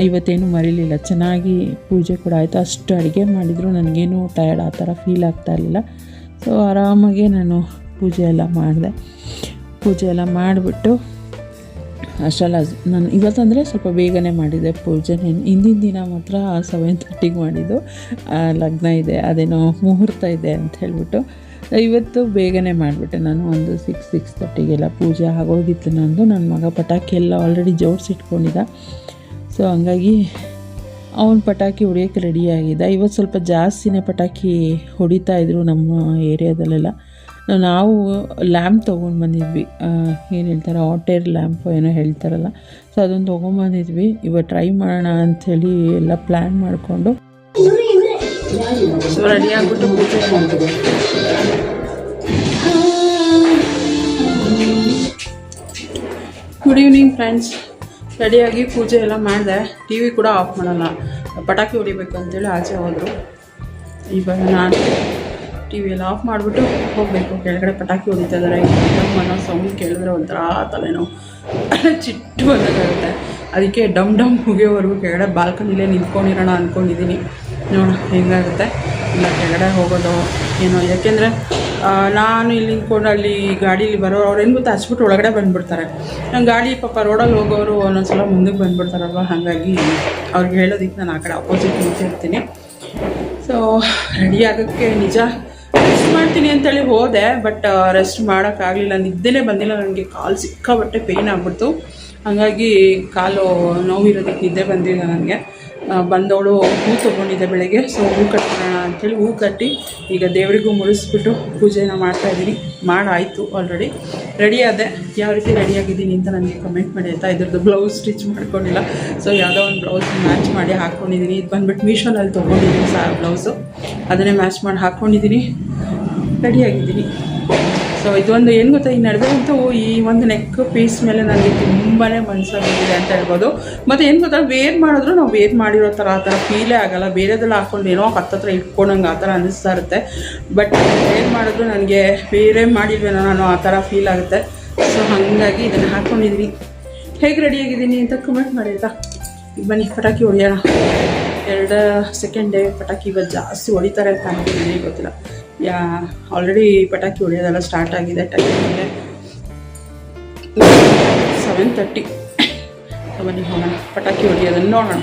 ಇವತ್ತೇನು ಮರೀಲಿಲ್ಲ. ಚೆನ್ನಾಗಿ ಪೂಜೆ ಕೂಡ ಆಯಿತು. ಅಷ್ಟು ಅಡುಗೆ ಮಾಡಿದರೂ. ನನಗೇನು ಟಯರ್ಡ್ ಆ ಥರ ಫೀಲ್ ಆಗ್ತಾ ಇರಲಿಲ್ಲ. ಸೊ ಆರಾಮಾಗಿ ನಾನು ಪೂಜೆ ಎಲ್ಲ ಮಾಡಿದೆ. ಪೂಜೆ ಎಲ್ಲ ಮಾಡಿಬಿಟ್ಟು ಅಷ್ಟಲ್ಲ ನಾನು ಇವತ್ತಂದರೆ ಸ್ವಲ್ಪ ಬೇಗನೆ ಮಾಡಿದೆ ಪೂಜೆ. ಹಿಂದಿನ ದಿನ ಮಾತ್ರ ಸೆವೆನ್ ತರ್ಟಿಗೆ ಮಾಡಿದ್ದು. ಲಗ್ನ ಇದೆ. ಅದೇನೋ ಮುಹೂರ್ತ ಇದೆ ಅಂತ ಹೇಳಿಬಿಟ್ಟು ಇವತ್ತು ಬೇಗನೆ ಮಾಡಿಬಿಟ್ಟೆ. ನಾನು ಒಂದು ಸಿಕ್ಸ್ ಸಿಕ್ಸ್ ತರ್ಟಿಗೆಲ್ಲ ಪೂಜೆ ಆಗೋಗಿತ್ತು ನಂದು. ನನ್ನ ಮಗ ಪಟಾಕಿ ಎಲ್ಲ ಆಲ್ರೆಡಿ ಜೋಡಿಸಿಟ್ಕೊಂಡಿದ್ದ. ಸೊ ಹಂಗಾಗಿ ಅವನ ಪಟಾಕಿ ಹೊಡಿಯೋಕ್ಕೆ ರೆಡಿಯಾಗಿದ್ದ ಇವತ್ತು ಸ್ವಲ್ಪ ಜಾಸ್ತಿನೇ ಪಟಾಕಿ ಹೊಡಿತಾ ಇದ್ರು ನಮ್ಮ ಏರಿಯಾದಲ್ಲೆಲ್ಲ. ನಾವು ಲ್ಯಾಂಪ್ ತೊಗೊಂಡು ಬಂದಿದ್ವಿ. ಏನು ಹೇಳ್ತಾರೆ ಹಾಟ್ ಏರ್ ಲ್ಯಾಂಪ್ ಏನೋ ಹೇಳ್ತಾರಲ್ಲ. ಸೊ ಅದೊಂದು ತೊಗೊಂಬಂದಿದ್ವಿ ಇವಾಗ ಟ್ರೈ ಮಾಡೋಣ ಅಂಥೇಳಿ ಎಲ್ಲ ಪ್ಲ್ಯಾನ್ ಮಾಡಿಕೊಂಡು. ರೆಡಿ ಆಗಿಬಿಟ್ಟು ಗುಡ್ ಈವ್ನಿಂಗ್ ಫ್ರೆಂಡ್ಸ್ ರೆಡಿಯಾಗಿ ಪೂಜೆ ಎಲ್ಲ ಮಾಡಿದೆ. ಟಿ ವಿ ಕೂಡ ಆಫ್ ಮಾಡಲ್ಲ. ಪಟಾಕಿ ಹೊಡಿಬೇಕು ಅಂತೇಳಿ ಆಚೆ ಹೋದರು. ಇವಾಗ ನಾನು ಟಿ ವಿ ಎಲ್ಲ ಆಫ್ ಮಾಡಿಬಿಟ್ಟು ಹೋಗಬೇಕು. ಕೆಳಗಡೆ ಪಟಾಕಿ ಹೊಡಿತಾ ಇದ್ದಾರೆ ಅನ್ನೋ ಸೌಂಡ್ ಕೇಳಿದ್ರೆ ಒಂಥರ ತಲೆನೋವು. ಚಿಟ್ಟು ಅನ್ನೋದಾಗುತ್ತೆ ಅದಕ್ಕೆ ಡಮ್ ಡಮ್ ಮುಗಿಯೋವರೆಗೂ ಕೆಳಗಡೆ ಬಾಲ್ಕನಿಲೇ ನಿಂತ್ಕೊಂಡಿರೋಣ ಅಂದ್ಕೊಂಡಿದ್ದೀನಿ ನೋಡೋಣ ಹೆಂಗಾಗುತ್ತೆ? ಇಲ್ಲ, ಕೆಳಗಡೆ ಹೋಗೋದು ಏನೋ. ಯಾಕೆಂದರೆ ನಾನು ಇಲ್ಲಿ ನಿಂತ್ಕೊಂಡು ಅಲ್ಲಿ ಗಾಡೀಲಿ ಬರೋರು, ಅವ್ರು ಏನು ಗೊತ್ತಾ, ಹಚ್ಬಿಟ್ಟು ಒಳಗಡೆ ಬಂದುಬಿಡ್ತಾರೆ. ನನ್ನ ಗಾಡಿ ಪಾಪ ರೋಡಲ್ಲಿ ಹೋಗೋರು ಒಂದೊಂದ್ಸಲ ಮುಂದಕ್ಕೆ ಬಂದುಬಿಡ್ತಾರಲ್ವ, ಹಾಗಾಗಿ ಅವ್ರಿಗೆ ಹೇಳೋದಕ್ಕೆ ನಾನು ಆ ಕಡೆ ಅಪೋಸಿಟ್ ನಿಂತಿರ್ತೀನಿ ಸೊ ರೆಡಿ ಆಗೋಕ್ಕೆ ನಿಜ ರೆಸ್ಟ್ ಮಾಡ್ತೀನಿ ಅಂತೇಳಿ ಹೋದೆ ಬಟ್ ರೆಸ್ಟ್ ಮಾಡೋಕ್ಕಾಗಲಿಲ್ಲ ನಿದ್ದೆನೇ ಬಂದಿಲ್ಲ ನನಗೆ ಕಾಲು ಸಿಕ್ಕಾಬಟ್ಟೆ ಪೇಯ್ನ್ ಆಗ್ಬಿಡ್ತು. ಹಾಗಾಗಿ ಕಾಲು ನೋವಿರೋದಕ್ಕೆ ನಿದ್ದೆ ಬಂದಿಲ್ಲ ನನಗೆ ಬಂದವಳು ಹೂ ತೊಗೊಂಡಿದ್ದೆ ಬೆಳಗ್ಗೆ. ಸೊ ಹೂ ಕಟ್ಟೋಣ ಅಂಥೇಳಿ ಹೂ ಕಟ್ಟಿ ಈಗ ದೇವರಿಗೂ ಮುಳಿಸ್ಬಿಟ್ಟು ಪೂಜೆನ ಮಾಡ್ತಾಯಿದ್ದೀನಿ ಮಾಡಾಯಿತು ಆಲ್ರೆಡಿ ರೆಡಿ ಆದೆ. ಯಾವ ರೀತಿ ರೆಡಿಯಾಗಿದ್ದೀನಿ ಅಂತ ನನಗೆ ಕಮೆಂಟ್ ಮಾಡಿ ಆಯಿತಾ? ಇದ್ರದ್ದು ಬ್ಲೌಸ್ ಸ್ಟಿಚ್ ಮಾಡ್ಕೊಂಡಿಲ್ಲ. ಸೊ ಯಾವುದೋ ಒಂದು ಬ್ಲೌಸ್ ಮ್ಯಾಚ್ ಮಾಡಿ ಹಾಕ್ಕೊಂಡಿದ್ದೀನಿ ಇದು ಬಂದುಬಿಟ್ಟು ಮೀಶೋನಲ್ಲಿ ತೊಗೊಂಡಿದ್ದೀನಿ ಸಹ ಬ್ಲೌಸು ಅದನ್ನೇ ಮ್ಯಾಚ್ ಮಾಡಿ ಹಾಕ್ಕೊಂಡಿದ್ದೀನಿ ರೆಡಿಯಾಗಿದ್ದೀನಿ ಸೊ ಇದೊಂದು ಏನು ಗೊತ್ತಾ, ಈ ನಡುವೆ ಅಂತೂ ಈ ಒಂದು ನೆಕ್ ಪೀಸ್ ಮೇಲೆ ನನಗೆ ತುಂಬಾ ಮನಸ್ಸಾಗಿದೆ ಅಂತ ಹೇಳ್ಬೋದು. ಮತ್ತು ಏನು ಗೊತ್ತಾ ವೇರ್ ಮಾಡಿದ್ರು ನಾವು ವೇರ್ ಮಾಡಿರೋ ಥರ ಆ ಥರ ಫೀಲೇ ಆಗಲ್ಲ. ಬೇರೆದೆಲ್ಲ ಹಾಕ್ಕೊಂಡು ಏನೋ ಹತ್ತತ್ರ ಇಟ್ಕೊಂಡಂಗೆ ಆ ಥರ ಅನ್ನಿಸ್ತಾ ಇರುತ್ತೆ. ಬಟ್ ವೇರ್ ಮಾಡಿದ್ರು ನನಗೆ ಬೇರೆ ಮಾಡಿಲ್ವೇನೋ ನಾನು, ಆ ಥರ ಫೀಲ್ ಆಗುತ್ತೆ. ಸೊ ಹಾಗಾಗಿ ಇದನ್ನು ಹಾಕ್ಕೊಂಡಿದ್ವಿ ಹೇಗೆ ರೆಡಿಯಾಗಿದ್ದೀನಿ ಅಂತ ಕಮೆಂಟ್ ಮಾಡಿ ಆಯಿತಾ? ಈಗ ಬನ್ನಿ, ಪಟಾಕಿ ಹೊಡೆಯೋಣ. ಎರಡು ಸೆಕೆಂಡ್ ಡೇ ಪಟಾಕಿ ಇವಾಗ ಜಾಸ್ತಿ ಹೊಡಿತಾರೆ ಅಂತ ಅನ್ಕೊಂಡಿದ್ದೀನಿ, ಗೊತ್ತಿಲ್ಲ. ಯಾ ಆಲ್ರೆಡಿ ಪಟಾಕಿ ಹೊಡೆಯೋದೆಲ್ಲ ಸ್ಟಾರ್ಟ್ ಆಗಿದೆ ಟೈಮ್ ಸೆವೆನ್ ತರ್ಟಿ ಬನ್ನಿ ಹೋಗೋಣ ಪಟಾಕಿ ಹೊಡೆಯೋದನ್ನು ನೋಡೋಣ.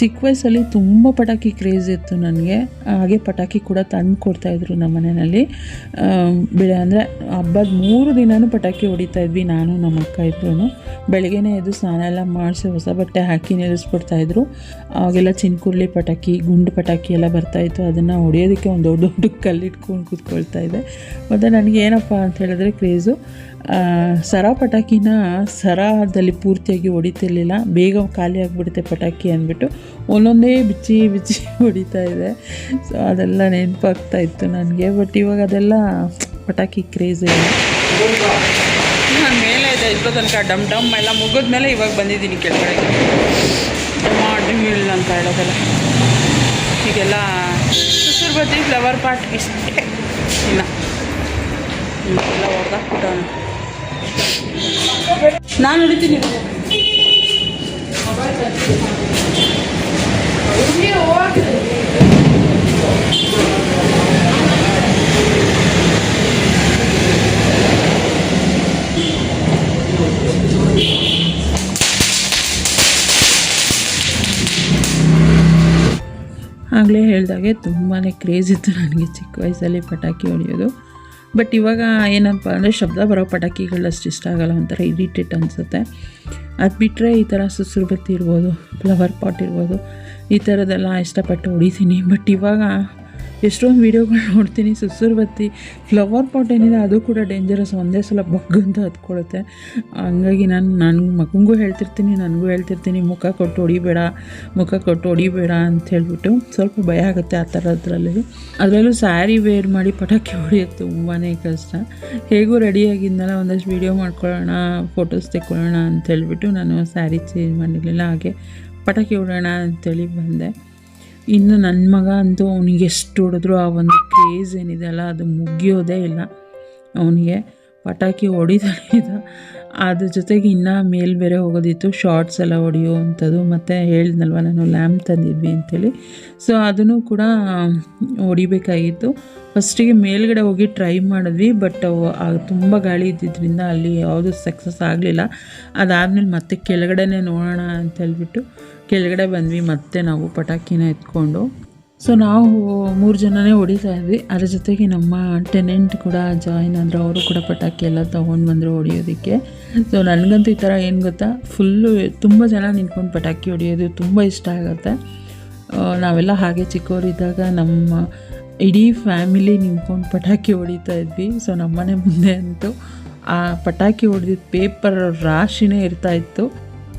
ಚಿಕ್ಕ ವಯಸ್ಸಲ್ಲಿ ತುಂಬ ಪಟಾಕಿ ಕ್ರೇಜ್ ಇತ್ತು ನನಗೆ. ಹಾಗೆ ಪಟಾಕಿ ಕೂಡ ತಂದು ಕೊಡ್ತಾಯಿದ್ರು ನಮ್ಮ ಮನೆಯಲ್ಲಿ. ಬೆಳೆ ಅಂದರೆ ಹಬ್ಬದ ಮೂರು ದಿನವೂ ಪಟಾಕಿ ಹೊಡಿತಾ ಇದ್ವಿ, ನಾನು, ನಮ್ಮ ಅಕ್ಕ ಇಬ್ಬರೂ ಬೆಳಗ್ಗೆನೇ ಎದ್ದು ಸ್ನಾನ ಎಲ್ಲ ಮಾಡಿಸಿ ಹೊಸ ಬಟ್ಟೆ ಹಾಕಿ ನಿಲ್ಲಿಸ್ಬಿಡ್ತಾಯಿದ್ರು ಆವಾಗೆಲ್ಲ ಚಿನ್ಕುರ್ಲಿ ಪಟಾಕಿ, ಗುಂಡು ಪಟಾಕಿ ಎಲ್ಲ ಬರ್ತಾಯಿತ್ತು ಅದನ್ನು ಹೊಡೆಯೋದಕ್ಕೆ ಒಂದು ದೊಡ್ಡ ದೊಡ್ಡ ಕಲ್ಲಿಟ್ಕೊಂಡು ಕೂತ್ಕೊಳ್ತಾ ಇದ್ದೆ. ಮತ್ತು ನನಗೆ ಏನಪ್ಪ ಅಂತ ಹೇಳಿದ್ರೆ ಕ್ರೇಜು ಸರ ಪಟಾಕಿನ ಸರದಲ್ಲಿ ಪೂರ್ತಿಯಾಗಿ ಹೊಡಿತಿರ್ಲಿಲ್ಲ. ಬೇಗ ಖಾಲಿ ಆಗಿಬಿಡುತ್ತೆ ಪಟಾಕಿ ಅಂದ್ಬಿಟ್ಟು. ಒಂದೊಂದೇ ಬಿಚ್ಚಿ ಬಿಚ್ಚಿ ಹೊಡಿತಾ ಇದೆ. ಸೊ ಅದೆಲ್ಲ ನೆನಪಾಗ್ತಾ ಇತ್ತು ನನಗೆ. ಬಟ್ ಇವಾಗ ಅದೆಲ್ಲ ಪಟಾಕಿ ಕ್ರೇಜ್ ಇಲ್ಲ ಮೇಲೆ ಇದೆ. ಇಲ್ಲೋ ತನಕ ಡಮ್ ಡಮ್ ಎಲ್ಲ ಮುಗಿದ್ಮೇಲೆ ಇವಾಗ ಬಂದಿದ್ದೀನಿ ಕೆಳಗಡೆ. ಇಲ್ಲ ಅಂತ ಹೇಳೋದೆಲ್ಲ. ಈಗೆಲ್ಲ ಸುಸುರು ಬತ್ತಿ ಫ್ಲವರ್ ಪಾಟ್ ಇಷ್ಟೇ. ಇಲ್ಲ ಎಲ್ಲ ನಾನು ಆಗಲೇ ಹೇಳಿದಾಗೆ ತುಂಬಾ ಕ್ರೇಜ್ ಇತ್ತು ನನಗೆ ಚಿಕ್ಕ ವಯಸ್ಸಲ್ಲಿ ಪಟಾಕಿ ಹೊಡೆಯೋದು. ಬಟ್ ಇವಾಗ ಏನಪ್ಪ ಅಂದರೆ ಶಬ್ದ ಬರೋ ಪಟಾಕಿಗಳಷ್ಟು ಇಷ್ಟ ಆಗೋಲ್ಲ, ಒಂಥರ ಇರಿಟೇಟ್ ಅನಿಸುತ್ತೆ. ಅದು ಬಿಟ್ಟರೆ ಈ ಥರ ಸುಸುರು ಇರ್ಬೋದು ಫ್ಲವರ್ ಪಾಟ್ ಇರ್ಬೋದು, ಈ ಥರದ್ದೆಲ್ಲ ಇಷ್ಟಪಟ್ಟು ಹೊಡಿತೀನಿ ಬಟ್ ಇವಾಗ ಎಷ್ಟೊಂದು ವೀಡಿಯೋಗಳು ನೋಡ್ತೀನಿ ಸುಸುರು ಬತ್ತಿ ಫ್ಲವರ್ ಪಾಟ್ ಏನಿದೆ ಅದು ಕೂಡ ಡೇಂಜರಸ್ ಒಂದೇ ಸಲ ಬಗ್ಗಂತ ಹತ್ಕೊಳ್ಳುತ್ತೆ ಹಂಗಾಗಿ ನಾನು ನನ್ನ ಮಗನಿಗೂ ಹೇಳ್ತಿರ್ತೀನಿ, ನನಗೂ ಹೇಳ್ತಿರ್ತೀನಿ, ಮುಖ ಕೊಟ್ಟು ಹೊಡಿಬೇಡ, ಮುಖ ಕೊಟ್ಟು ಹೊಡಿಬೇಡ ಅಂತ ಹೇಳ್ಬಿಟ್ಟು ಸ್ವಲ್ಪ ಭಯ ಆಗುತ್ತೆ ಆ ಥರದ್ರಲ್ಲಿ. ಅದರಲ್ಲೂ ಸ್ಯಾರಿ ವೇರ್ ಮಾಡಿ ಪಟಾಕಿ ಹೊಡೆಯೋದು ತುಂಬಾ ಕಷ್ಟ. ಹೇಗೂ ರೆಡಿಯಾಗಿದ್ದಲ್ಲ ಒಂದಷ್ಟು ವೀಡಿಯೋ ಮಾಡ್ಕೊಳ್ಳೋಣ ಫೋಟೋಸ್ ತೆಕ್ಕೊಳ್ಳೋಣ ಅಂತ ಹೇಳ್ಬಿಟ್ಟು ನಾನು ಸ್ಯಾರಿ ಚೇಂಜ್ ಮಾಡಿರಲಿಲ್ಲ, ಹಾಗೆ ಪಟಾಕಿ ಹೊಡೋಣ ಅಂತೇಳಿ ಬಂದೆ. ಇನ್ನು ನನ್ನ ಮಗ ಅಂತೂ ಅವನಿಗೆ ಎಷ್ಟು ಹೊಡೆದ್ರು ಆ ಒಂದು ಕ್ರೇಜ್ ಏನಿದೆಯಲ್ಲ ಅದು ಮುಗಿಯೋದೇ ಇಲ್ಲ. ಅವನಿಗೆ ಪಟಾಕಿ ಹೊಡಿತಾನೆ ಇದ್ದ. ಅದ್ರ ಜೊತೆಗೆ ಇನ್ನೂ ಮೇಲೆ ಬೇರೆ ಹೋಗೋದಿತ್ತು ಶಾರ್ಟ್ಸ್ ಎಲ್ಲ ಹೊಡೆಯೋ ಅಂಥದ್ದು. ಮತ್ತು ಹೇಳಿದ್ನಲ್ವ, ನಾನು ಲ್ಯಾಂಪ್ ತಂದಿದ್ವಿ ಅಂತೇಳಿ. ಸೊ ಅದನ್ನು ಕೂಡ ಹೊಡಿಬೇಕಾಗಿತ್ತು. ಫಸ್ಟಿಗೆ ಮೇಲ್ಗಡೆ ಹೋಗಿ ಟ್ರೈ ಮಾಡಿದ್ವಿ ಬಟ್ ತುಂಬ ಗಾಳಿ ಇದ್ದಿದ್ದರಿಂದ ಅಲ್ಲಿ ಯಾವುದು ಸಕ್ಸಸ್ ಆಗಲಿಲ್ಲ. ಅದಾದಮೇಲೆ ಮತ್ತೆ ಕೆಳಗಡೆನೇ ನೋಡೋಣ ಅಂತ ಹೇಳ್ಬಿಟ್ಟು ಕೆಳಗಡೆ ಬಂದ್ವಿ, ಮತ್ತೆ ನಾವು ಪಟಾಕಿನ ಎತ್ಕೊಂಡು. ಸೊ ನಾವು ಮೂರು ಜನನೇ ಹೊಡಿತಾ ಇದ್ವಿ. ಅದ್ರ ಜೊತೆಗೆ ನಮ್ಮ ಟೆನೆಂಟ್ ಕೂಡ ಜಾಯಿನ್ ಆದರು, ಅವರು ಕೂಡ ಪಟಾಕಿ ಎಲ್ಲ ತೊಗೊಂಡು ಬಂದರು ಹೊಡಿಯೋದಕ್ಕೆ. ಸೊ ನನಗಂತೂ ಈ ಥರ ಏನು ಗೊತ್ತಾ? ಫುಲ್ಲು ತುಂಬ ಜನ ನಿಂತ್ಕೊಂಡು ಪಟಾಕಿ ಹೊಡಿಯೋದು ತುಂಬ ಇಷ್ಟ ಆಗುತ್ತೆ. ನಾವೆಲ್ಲ ಹಾಗೆ ಚಿಕ್ಕವರಿದ್ದಾಗ ನಮ್ಮ ಇಡೀ ಫ್ಯಾಮಿಲಿ ನಿಂತ್ಕೊಂಡು ಪಟಾಕಿ ಹೊಡಿತಾ ಇದ್ವಿ. ಸೊ ನಮ್ಮನೆ ಮುಂದೆ ಅಂತೂ ಆ ಪಟಾಕಿ ಹೊಡೆದಿದ್ದ ಪೇಪರ್ ರಾಶಿನೇ ಇರ್ತಾ ಇತ್ತು.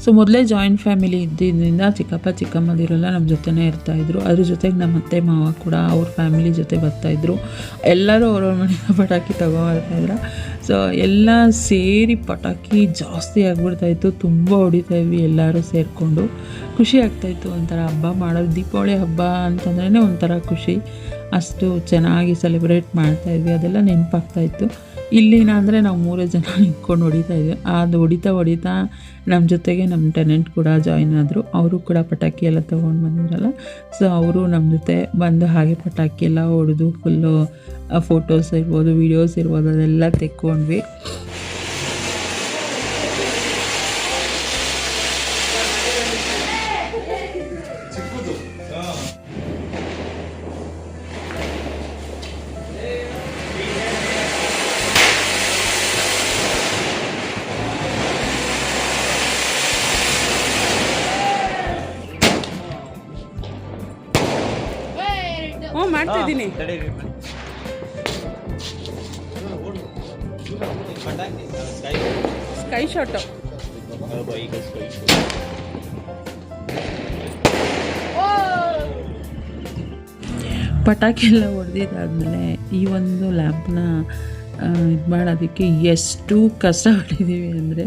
ಸೊ ಮೊದಲೇ ಜಾಯಿಂಟ್ ಫ್ಯಾಮಿಲಿ ಇದ್ದಿದ್ದರಿಂದ ಚಿಕ್ಕಪ್ಪ ಚಿಕ್ಕಮ್ಮದಿರೆಲ್ಲ ನಮ್ಮ ಜೊತೆನೇ ಇರ್ತಾಯಿದ್ರು. ಅದ್ರ ಜೊತೆಗೆ ನಮ್ಮ ಅತ್ತೆ, ಮಾವ ಕೂಡ ಅವ್ರ ಫ್ಯಾಮಿಲಿ ಜೊತೆ ಬರ್ತಾಯಿದ್ರು. ಎಲ್ಲರೂ ಅವ್ರವ್ರ ಮನೆಯಿಂದ ಪಟಾಕಿ ತಗೊಬರ್ತಾಯಿದ್ರು. ಸೊ ಎಲ್ಲ ಸೇರಿ ಪಟಾಕಿ ಜಾಸ್ತಿ ಆಗ್ಬಿಡ್ತಾಯಿತ್ತು. ತುಂಬ ಹೊಡಿತಾಯಿದ್ವಿ ಎಲ್ಲರೂ ಸೇರಿಕೊಂಡು. ಖುಷಿ ಆಗ್ತಾಯಿತ್ತು ಒಂಥರ ಹಬ್ಬ ಮಾಡೋದು. ದೀಪಾವಳಿ ಹಬ್ಬ ಅಂತಂದ್ರೇ ಒಂಥರ ಖುಷಿ. ಅಷ್ಟು ಚೆನ್ನಾಗಿ ಸೆಲೆಬ್ರೇಟ್ ಮಾಡ್ತಾಯಿದ್ವಿ. ಅದೆಲ್ಲ ನೆನಪಾಗ್ತಾಯಿತ್ತು. ಇಲ್ಲಿನ ಅಂದರೆ ನಾವು ಮೂರೇ ಜನ ನಿಂತ್ಕೊಂಡು ಹೊಡಿತಾ ಇದ್ವಿ. ಅದು ಹೊಡಿತಾ ಹೊಡಿತಾ ನಮ್ಮ ಜೊತೆಗೆ ನಮ್ಮ ಟೆನೆಂಟ್ ಕೂಡ ಜಾಯಿನ್ ಆದರು. ಅವರು ಕೂಡ ಪಟಾಕಿ ಎಲ್ಲ ತೊಗೊಂಡು ಬಂದಿರಲ್ಲ. ಸೊ ಅವರು ನಮ್ಮ ಜೊತೆ ಬಂದು ಹಾಗೆ ಪಟಾಕಿ ಎಲ್ಲ ಹೊಡೆದು ಫುಲ್ಲು ಫೋಟೋಸ್ ಇರ್ಬೋದು ವೀಡಿಯೋಸ್ ಇರ್ಬೋದು ಅದೆಲ್ಲ ತೆಕ್ಕೊಂಡ್ವಿ. ಪಟಾಕಿ ಎಲ್ಲ ಹೊಡೆದಿದ್ದಾದ್ಮೇಲೆ ಈ ಒಂದು ಲ್ಯಾಂಪ್ನ ಇದು ಮಾಡೋದಕ್ಕೆ ಎಷ್ಟು ಕಷ್ಟ ಪಟ್ಟಿದ್ದೀವಿ ಅಂದರೆ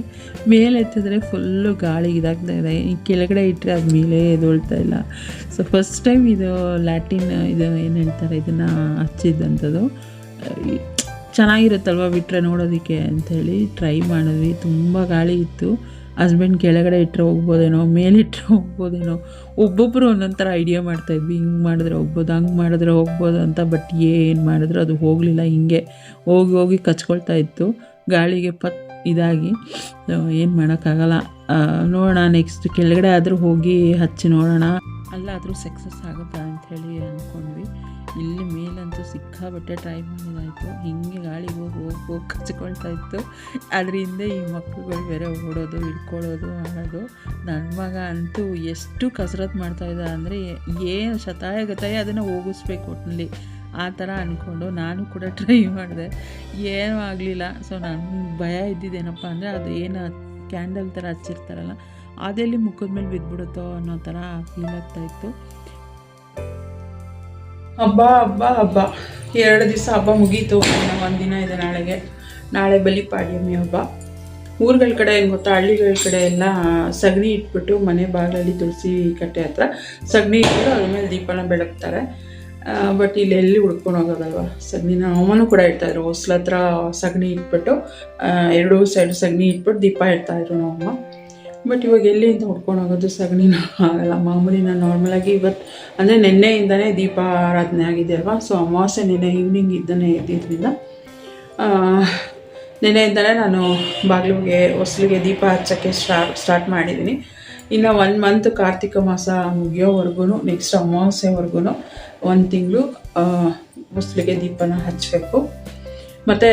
ಮೇಲೆ ಎತ್ತಿದ್ರೆ ಫುಲ್ಲು ಗಾಳಿ ಇದಾಗ್ತಾ ಇದೆ. ಈ ಕೆಳಗಡೆ ಇಟ್ಟರೆ ಅದು ಮೇಲೆ ಎದೊಳ್ತಾ ಇಲ್ಲ. ಸೊ ಫಸ್ಟ್ ಟೈಮ್ ಇದು ಲ್ಯಾಟಿನ್, ಇದು ಏನು ಹೇಳ್ತಾರೆ, ಇದನ್ನು ಹಚ್ಚಿದ್ದಂಥದ್ದು. ಚೆನ್ನಾಗಿರುತ್ತಲ್ವ ಬಿಟ್ಟರೆ ನೋಡೋದಕ್ಕೆ ಅಂಥೇಳಿ ಟ್ರೈ ಮಾಡಿದ್ವಿ. ತುಂಬ ಗಾಳಿ ಇತ್ತು. ಹಸ್ಬೆಂಡ್ ಕೆಳಗಡೆ ಇಟ್ಟರೆ ಹೋಗ್ಬೋದೇನೋ ಮೇಲಿಟ್ಟರೆ ಹೋಗ್ಬೋದೇನೋ ಒಬ್ಬೊಬ್ಬರು ಒಂದೊಂದು ಥರ ಐಡಿಯಾ ಮಾಡ್ತಾಯಿದ್ವಿ ಹಿಂಗೆ ಮಾಡಿದ್ರೆ ಹೋಗ್ಬೋದು, ಹಂಗೆ ಮಾಡಿದ್ರೆ ಹೋಗ್ಬೋದು ಅಂತ ಬಟ್ ಏನು ಮಾಡಿದ್ರು ಅದು ಹೋಗಲಿಲ್ಲ ಹಿಂಗೆ. ಹೋಗಿ ಹೋಗಿ ಕಚ್ಕೊಳ್ತಾ ಇತ್ತು. ಗಾಳಿಗೆ ಪತ್ ಇದಾಗಿ ಏನು ಮಾಡೋಕ್ಕಾಗಲ್ಲ. ನೋಡೋಣ ನೆಕ್ಸ್ಟ್ ಕೆಳಗಡೆ ಆದರೂ ಹೋಗಿ ಹಚ್ಚಿ ನೋಡೋಣ. ಅಲ್ಲಾದರೂ ಸಕ್ಸಸ್ ಆಗುತ್ತಾ ಅಂಥೇಳಿ ಅಂದ್ಕೊಂಡ್ವಿ. ಇಲ್ಲಿ ಮೇಲಂತೂ ಸಿಕ್ಕಾಬಟ್ಟೆ ಟ್ರೈ ಮಾಡೋದಾಯಿತು ಹಿಂಗೆ ಗಾಳಿಗೆ ಹೋಗಿ ಹೋಗಿ ಹೋಗಿ ಕಚ್ಕೊಳ್ತಾ ಇತ್ತು. ಅದರಿಂದ ಈ ಮಕ್ಕಳುಗಳು ಬೇರೆ ಓಡೋದು, ಹಿಡ್ಕೊಳ್ಳೋದು ಮಾಡೋದು ನನ್ನ ಮಗ ಅಂತೂ ಎಷ್ಟು ಕಸರತ್ತು ಮಾಡ್ತಾ ಇದ್ದ ಅಂದರೆ ಏನು ಶತಾಯ ಗತಾಯ ಅದನ್ನು ಹೋಗಿಸ್ಬೇಕು ಒಟ್ಟಿನಲ್ಲಿ ಆ ಥರ ಅಂದ್ಕೊಂಡು ನಾನು ಕೂಡ ಟ್ರೈ ಮಾಡಿದೆ. ಏನೂ ಆಗಲಿಲ್ಲ. ಸೊ ನನ್ನ ಭಯ ಇದ್ದಿದ್ದೇನಪ್ಪ ಅಂದರೆ ಅದು ಏನು ಕ್ಯಾಂಡಲ್ ಥರ ಹಚ್ಚಿರ್ತಾರಲ್ಲ ಅದೆಲ್ಲಿ ಮುಖದ ಮೇಲೆ ಬಿದ್ದುಬಿಡುತ್ತೋ ಅನ್ನೋ ಥರ ಫೀಲ್ ಆಗ್ತಾಯಿತ್ತು ಹಬ್ಬ ಹಬ್ಬ ಹಬ್ಬ. ಎರಡು ದಿವಸ ಹಬ್ಬ ಮುಗೀತು. ಇನ್ನು ಒಂದಿನ ಇದೆ ನಾಳೆಗೆ. ನಾಳೆ ಬಲಿಪಾಡ್ಯಮಿ ಹಬ್ಬ. ಊರುಗಳ ಕಡೆ ಏನು ಗೊತ್ತಾ ಹಳ್ಳಿಗಳ ಕಡೆ ಎಲ್ಲ ಸಗಣಿ ಇಟ್ಬಿಟ್ಟು ಮನೆ ಬಾಗಿಲಲ್ಲಿ ತುಳಸಿ ಕಟ್ಟೆ ಹತ್ರ ಸಗಣಿ ಇಟ್ಬಿಟ್ಟು ಅದ್ರ ಮೇಲೆ ದೀಪನ ಬೆಳಗ್ತಾರೆ. ಬಟ್ ಇಲ್ಲಿ ಎಲ್ಲಿ ಹುಡ್ಕೊಂಡು ಹೋಗೋದಲ್ವ? ಸಗಣಿನ ಅಮ್ಮನೂ ಕೂಡ ಇಡ್ತಾಯಿದ್ರು ಹೊಸ್ಲ ಹತ್ರ ಸಗಣಿ ಇಟ್ಬಿಟ್ಟು ಎರಡೂ ಸೈಡ್ ಸಗಣಿ ಇಟ್ಬಿಟ್ಟು ದೀಪ ಇಡ್ತಾಯಿದ್ರು ನಮ್ಮಮ್ಮ ಬಟ್ ಇವಾಗ ಎಲ್ಲಿ ಅಂತ ಹುಡ್ಕೊಂಡು ಹೋಗೋದು ಸಗಣಿನ ಆಗಲ್ಲ. ಮಾಮೂಲಿ ನಾನು ನಾರ್ಮಲಾಗಿ ಇವತ್ತು ಅಂದರೆ ನಿನ್ನೆಯಿಂದನೇ ದೀಪ ಆರಾಧನೆ ಆಗಿದೆ ಅಲ್ವಾ? ಸೊ ಅಮಾವಾಸ್ಯೆ ನಿನ್ನೆ ಈವ್ನಿಂಗ್ ಇದ್ದನೇ ಇದ್ದಿದ್ದರಿಂದ ಆ, ನಿನ್ನೆಯಿಂದನೇ ನಾನು ಬಾಗಿಲಿಗೆ ಹೊಸಲಿಗೆ ದೀಪ ಹಚ್ಚೋಕ್ಕೆ ಸ್ಟಾರ್ಟ್ ಸ್ಟಾರ್ಟ್ ಮಾಡಿದ್ದೀನಿ. ಇನ್ನು ಒನ್ ಮಂತ್ ಕಾರ್ತಿಕ ಮಾಸ ಮುಗಿಯೋವರೆಗೂ ನೆಕ್ಸ್ಟ್ ಅಮಾವಾಸ್ಯೆವರೆಗೂ ಒಂದು ತಿಂಗಳು ಹೊಸಲಿಗೆ ದೀಪನ ಹಚ್ಚಬೇಕು ಮತ್ತು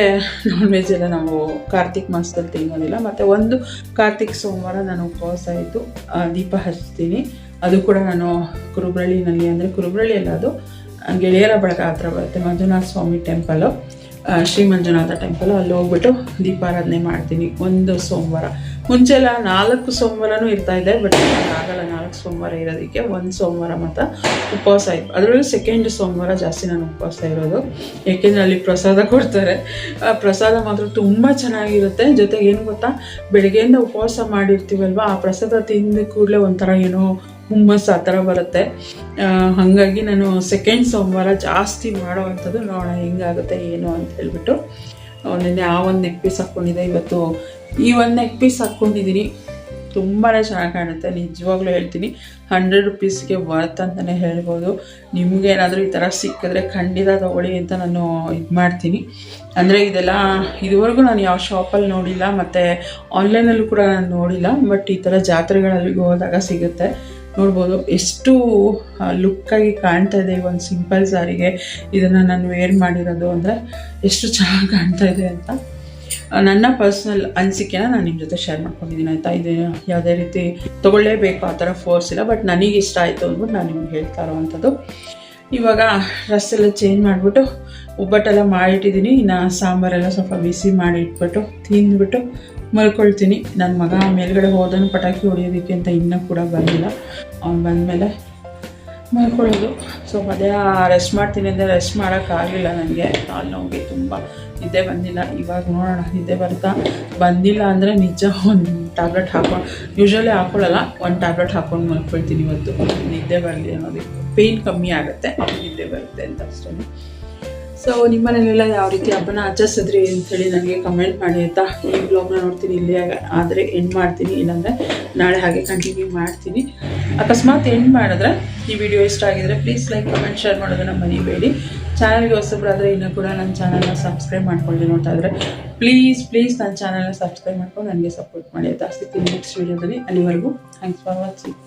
ನಾನ್ ವೆಜ್ ಎಲ್ಲ ನಾವು ಕಾರ್ತಿಕ್ ಮಾಸದಲ್ಲಿ ತಿನ್ನೋದಿಲ್ಲ. ಮತ್ತು ಒಂದು ಕಾರ್ತಿಕ್ ಸೋಮವಾರ ನಾನು ಉಪವಾಸ ಇದ್ದು ದೀಪ ಹಚ್ತೀನಿ. ಅದು ಕೂಡ ನಾನು ಕುರುಬ್ರಳ್ಳಿನಲ್ಲಿ ಅಂದರೆ ಕುರುಬ್ರಳ್ಳಿ ಅಲ್ಲ ಅದು ಗೆಳೆಯರ ಬಳಗ ಹತ್ರ ಬರುತ್ತೆ. ಮಂಜುನಾಥ ಸ್ವಾಮಿ ಟೆಂಪಲ್ ಶ್ರೀ ಮಂಜುನಾಥ ಟೆಂಪಲ್ ಅಲ್ಲಿ ಹೋಗ್ಬಿಟ್ಟು ದೀಪಾರಾಧನೆ ಮಾಡ್ತೀನಿ ಒಂದು ಸೋಮವಾರ. ಮುಂಚೆ ನಾಲ್ಕು ಸೋಮವಾರನು ಇರ್ತಾ ಇದೆ ಬಟ್ ಆಗಲ್ಲ. ನಾಲ್ಕು ಸೋಮವಾರ ಇರೋದಕ್ಕೆ ಒಂದು ಸೋಮವಾರ ಮಾತ್ರ ಉಪವಾಸ ಇತ್ತು ಅದರಲ್ಲೂ ಸೆಕೆಂಡ್ ಸೋಮವಾರ ಜಾಸ್ತಿ ನಾನು ಉಪವಾಸ ಇರೋದು. ಏಕೆಂದರೆ ಅಲ್ಲಿ ಪ್ರಸಾದ ಕೊಡ್ತಾರೆ. ಆ ಪ್ರಸಾದ ಮಾತ್ರ ತುಂಬ ಚೆನ್ನಾಗಿರುತ್ತೆ. ಜೊತೆಗೆ ಏನು ಗೊತ್ತಾ? ಬೆಳಗ್ಗೆಯಿಂದ ಉಪವಾಸ ಮಾಡಿರ್ತೀವಲ್ವ, ಆ ಪ್ರಸಾದ ತಿಂದ ಕೂಡಲೇ ಒಂಥರ ಏನೋ ಹುಮ್ಮಸ್ಸು ಆ ಥರ ಬರುತ್ತೆ. ಹಾಗಾಗಿ ನಾನು ಸೆಕೆಂಡ್ ಸೋಮವಾರ ಜಾಸ್ತಿ ಮಾಡೋವಂಥದ್ದು ನೋಡೋಣ ಹೆಂಗಾಗುತ್ತೆ, ಏನು ಅಂತ ಹೇಳ್ಬಿಟ್ಟು. ನಿನ್ನೆ ಆ ಒಂದು ನೆಕ್ ಪೀಸ್ ಹಾಕ್ಕೊಂಡಿದ್ದೆ ಇವತ್ತು ಈ ಒಂದು ನೆಕ್ ಪೀಸ್ ಹಾಕ್ಕೊಂಡಿದ್ದೀನಿ ತುಂಬಾ ಚೆನ್ನಾಗಿ ಕಾಣುತ್ತೆ, ನಿಜವಾಗ್ಲೂ ಹೇಳ್ತೀನಿ. ಹಂಡ್ರೆಡ್ ರುಪೀಸ್ಗೆ ವರ್ತ್ ಅಂತಲೇ ಹೇಳ್ಬೋದು. ನಿಮಗೇನಾದರೂ ಈ ಥರ ಸಿಕ್ಕಿದ್ರೆ ಖಂಡಿತ ತಗೊಳ್ಳಿ ಅಂತ ನಾನು ಇದು ಮಾಡ್ತೀನಿ. ಅಂದರೆ ಇದೆಲ್ಲ ಇದುವರೆಗೂ ನಾನು ಯಾವ ಶಾಪಲ್ಲಿ ನೋಡಿಲ್ಲ, ಮತ್ತು ಆನ್ಲೈನಲ್ಲೂ ಕೂಡ ನಾನು ನೋಡಿಲ್ಲ ಬಟ್ ಈ ಥರ ಜಾತ್ರೆಗಳಲ್ಲಿ ಹೋದಾಗ ಸಿಗುತ್ತೆ. ನೋಡ್ಬೋದು. ಎಷ್ಟು ಲುಕ್ಕಾಗಿ ಕಾಣ್ತಾ ಇದೆ ಒಂದು ಸಿಂಪಲ್ ಸಾರಿಗೆ ಇದನ್ನು ನಾನು ವೇರ್ ಮಾಡಿರೋದು ಅಂದರೆ ಎಷ್ಟು ಚೆನ್ನಾಗಿ ಕಾಣ್ತಾ ಇದೆ ಅಂತ. ನನ್ನ ಪರ್ಸ್ನಲ್ ಅನಿಸಿಕೆನ ನಾನು ನಿಮ್ಮ ಜೊತೆ ಶೇರ್ ಮಾಡ್ಕೊಂಡಿದ್ದೀನಿ ಆಯಿತಾ? ಇದು ಯಾವುದೇ ರೀತಿ ತೊಗೊಳ್ಳೇಬೇಕು ಆ ಥರ ಫೋರ್ಸ್ ಇಲ್ಲ ಬಟ್ ನನಗೆ ಇಷ್ಟ ಆಯಿತು ಅಂದ್ಬಿಟ್ಟು ನಾನು ನಿಮ್ಗೆ ಹೇಳ್ತಾ ಇರೋವಂಥದ್ದು. ಇವಾಗ ರಸ್ ಎಲ್ಲ ಚೇಂಜ್ ಮಾಡಿಬಿಟ್ಟು ಒಬ್ಬಟ್ಟೆಲ್ಲ ಮಾಡಿಟ್ಟಿದ್ದೀನಿ ಇನ್ನು ಸಾಂಬಾರೆಲ್ಲ ಸ್ವಲ್ಪ ಬಿಸಿ ಮಾಡಿ ಇಟ್ಬಿಟ್ಟು, ತಿಂದ್ಬಿಟ್ಟು ಮಲ್ಕೊಳ್ತೀನಿ. ನನ್ನ ಮಗ ಮೇಲ್ಗಡೆ ಹೋದನು ಪಟಾಕಿ ಹೊಡಿಯೋದಕ್ಕೆ ಅಂತ ಇನ್ನೂ ಕೂಡ ಬಂದಿಲ್ಲ. ಅವ್ನು ಬಂದಮೇಲೆ ಮಲ್ಕೊಳ್ಳೋದು. ಸೊ ಅದೇ ರೆಸ್ಟ್ ಮಾಡ್ತೀನಿ ಅಂದರೆ ರೆಸ್ಟ್ ಮಾಡೋಕ್ಕಾಗಲಿಲ್ಲ ನನಗೆ ಕಾಲು ನೋವಿಗೆ ತುಂಬ ನಿದ್ದೆ ಬಂದಿಲ್ಲ. ಇವಾಗ ನೋಡೋಣ, ನಿದ್ದೆ ಬರ್ತಾ ಬಂದಿಲ್ಲ ಅಂದರೆ ನಿಜ ಒಂದು ಟ್ಯಾಬ್ಲೆಟ್ ಹಾಕೊಂಡು ಯೂಶ್ವಲಿ ಹಾಕೊಳ್ಳಲ್ಲ, ಒಂದು ಟ್ಯಾಬ್ಲೆಟ್ ಹಾಕೊಂಡು ಮಲ್ಕೊಳ್ತೀನಿ ಇವತ್ತು. ನಿದ್ದೆ ಬರಲಿ ಅನ್ನೋದಕ್ಕೆ. ಪೇಯ್ನ್ ಕಮ್ಮಿ ಆಗುತ್ತೆ, ನಿದ್ದೆ ಬರುತ್ತೆ ಅಂತ ಅಷ್ಟೇ. ಸೊ ನಿಮ್ಮನೇಲೆಲ್ಲ ಯಾವ ರೀತಿ ಹಬ್ಬನ ಆಚರಿಸಿದ್ರಿ ಅಂತೇಳಿ ನನಗೆ ಕಮೆಂಟ್ ಮಾಡಿ ಆಯಿತಾ? ಈ ಬ್ಲಾಗ್ನ ನೋಡ್ತೀನಿ ಇಲ್ಲಿ ಆದರೆ ಎಂಡ್ ಮಾಡ್ತೀನಿ, ಇಲ್ಲಾಂದರೆ ನಾಳೆ ಹಾಗೆ ಕಂಟಿನ್ಯೂ ಮಾಡ್ತೀನಿ. ಅಕಸ್ಮಾತ್ ಎಂಡ್ ಮಾಡಿದ್ರೆ ಈ ವಿಡಿಯೋ ಇಷ್ಟ ಆಗಿದ್ರೆ ಪ್ಲೀಸ್ ಲೈಕ್ ಕಮೆಂಟ್ ಶೇರ್ ಮಾಡೋದನ್ನು ಮರಿಬೇಡಿ. ಚಾನಲ್ಗೆ ಹೊಸಬ್ರಾದ್ರೆ ಇನ್ನೂ ಕೂಡ ನನ್ನ ಚಾನಲ್ನ ಸಬ್ಸ್ಕ್ರೈಬ್ ಮಾಡ್ಕೊಂಡು ನೋಡ್ತಾ ಇದ್ರೆ. ಪ್ಲೀಸ್ ಪ್ಲೀಸ್ ನನ್ನ ಚಾನಲ್ನ ಸಬ್ಸ್ಕ್ರೈಬ್ ಮಾಡ್ಕೊಂಡು ನನಗೆ ಸಪೋರ್ಟ್ ಮಾಡಿ ಆಯ್ತಾ? ಸಿಗ್ತೀನಿ ನೆಕ್ಸ್ಟ್ ವೀಡಿಯೋದಲ್ಲಿ ಅಲ್ಲಿವರೆಗೂ ಥ್ಯಾಂಕ್ಸ್ ಫಾರ್ ವಾಚಿಂಗ್